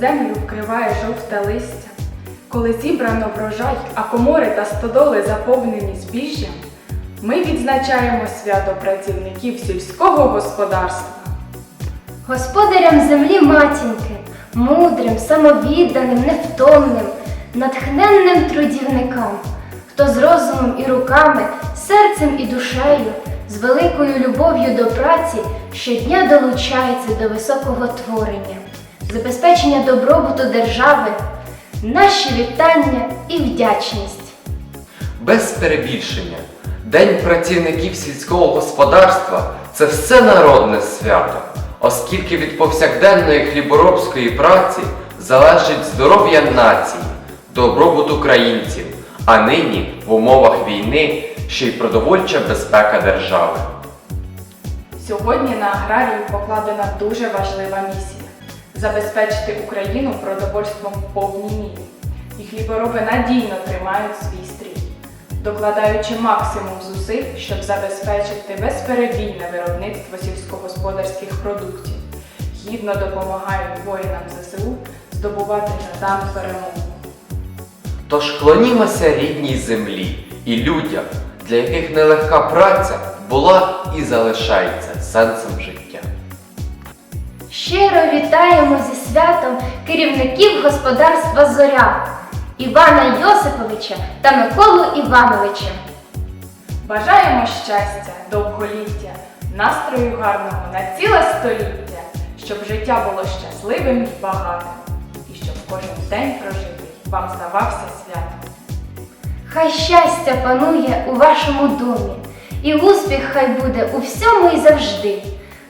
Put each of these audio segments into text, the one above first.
землю вкриває жовте листя, коли зібрано врожай, а комори та стодоли заповнені збіжжям, ми відзначаємо свято працівників сільського господарства. Господарям землі матінки, мудрим, самовідданим, невтомним, натхненним трудівникам, хто з розумом і руками, серцем і душею, з великою любов'ю до праці щодня долучається до високого творення, забезпечення добробуту держави, наші вітання і вдячність. Без перебільшення, День працівників сільського господарства це всенародне свято, оскільки від повсякденної хліборобської праці залежить здоров'я нації, добробут українців, а нині в умовах війни ще й продовольча безпека держави. Сьогодні на аграрію покладена дуже важлива місія забезпечити Україну продовольством в повній мірі. І хлібороби надійно тримають свій стрій, докладаючи максимум зусиль, щоб забезпечити безперебійне виробництво сільськогосподарських продуктів, гідно допомагають воїнам ЗСУ здобувати жадану перемогу. Тож клонімося рідній землі і людям, для яких нелегка праця була і залишається сенсом життя. Щиро вітаємо зі святом керівників господарства Зоря Івана Йосиповича та Миколу Івановича. Бажаємо щастя, довголіття, настрою гарного на ціле століття, щоб життя було щасливим і багатим, і щоб кожен день прожитий вам здавався святом. Хай щастя панує у вашому домі, і успіх хай буде у всьому і завжди.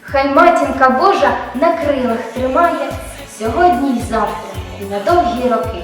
Хай матінка Божа на крилах тримає сьогодні й завтра, і на довгі роки.